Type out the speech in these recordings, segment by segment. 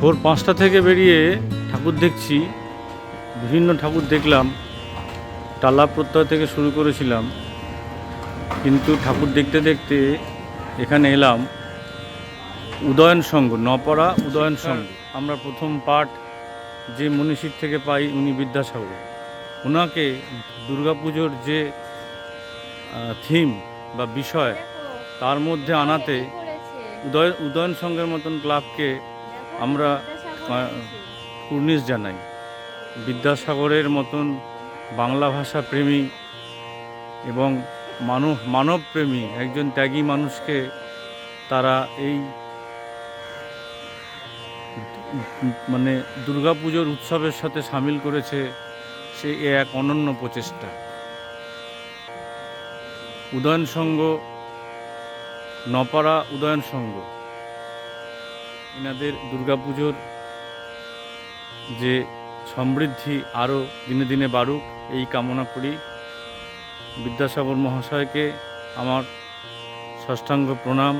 ভোর পাঁচটা থেকে বেরিয়ে ঠাকুর দেখছি বিভিন্ন ঠাকুর দেখলাম টালা প্রত্যয় থেকে শুরু করেছিলাম কিন্তু ঠাকুর দেখতে দেখতে এখানে এলাম উদয়ন সংঘ নপড়া উদয়ন সংঘ আমরা প্রথম পাঠ যে মনীষীর থেকে পাই উনি বিদ্যাসাগর। ওনাকে দুর্গাপুজোর যে থিম বা বিষয় তার মধ্যে আনাতে উদয় উদয়ন সংঘের মতন ক্লাবকে আমরা কুর্নিশ জানাই। বিদ্যাসাগরের মতন বাংলা ভাষা প্রেমী এবং মানব মানবপ্রেমী একজন ত্যাগী মানুষকে তারা এই মানে দুর্গাপুজোর উৎসবের সাথে সামিল করেছে, সে এক অনন্য প্রচেষ্টা। উদয়ন সংঘ নপাড়া উদয়ন সংঘ এনাদের দুর্গাপুজোর যে সমৃদ্ধি আরও দিনে দিনে বাড়ুক, এই কামনা করি। বিদ্যাসাগর মহাশয়কে আমার ষষ্ঠাঙ্গ প্রণাম।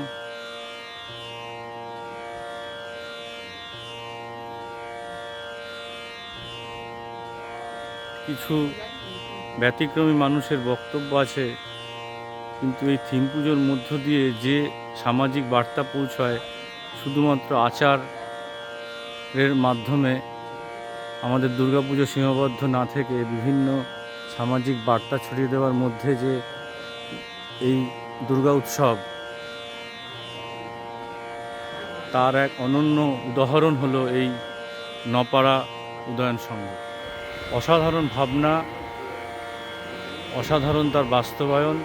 কিছু ব্যতিক্রমী মানুষের বক্তব্য আছে, কিন্তু এই থিম পুজোর মধ্য দিয়ে যে সামাজিক বার্তা পৌঁছায় শুধুমাত্র আচারের মাধ্যমে আমাদের দুর্গাপুজো সীমাবদ্ধ না থেকে বিভিন্ন সামাজিক বার্তা ছড়িয়ে দেওয়ার মধ্যে যে এই দুর্গা উৎসব, তার এক অনন্য উদাহরণ হলো এই নপাড়া উদয়ন সংঘ। অসাধারণ ভাবনা, অসাধারণ তার বাস্তবায়ন,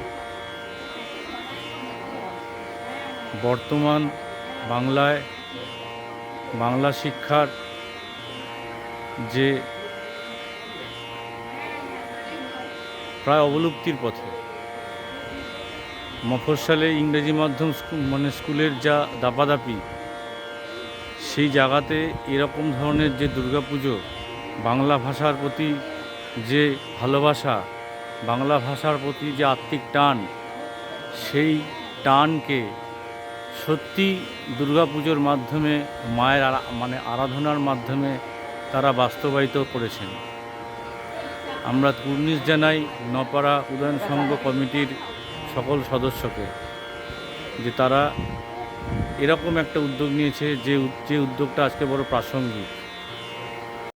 বর্তমান বাংলায় বাংলা শিক্ষার যে প্রায় অবলুপ্তির পথে, মফস্বলে ইংরেজি মাধ্যম মানে স্কুলের যা দাপাদাপি, সেই জায়গাতে এরকম ধরনের যে দুর্গাপুজো, বাংলা ভাষার প্রতি যে ভালোবাসা, বাংলা ভাষার প্রতি যে আত্মিক টান, সেই টানকে সত্যি দুর্গাপুজোর মাধ্যমে, মায়ের মানে আরাধনার মাধ্যমে তারা বাস্তবায়িত করেছেন। আমরা কুর্নিশ জানাই নপাড়া উদয়ন সংঘ কমিটির সকল সদস্যকে যে তারা এরকম একটা উদ্যোগ নিয়েছে যে যে উদ্যোগটা আজকে বড় প্রাসঙ্গিক।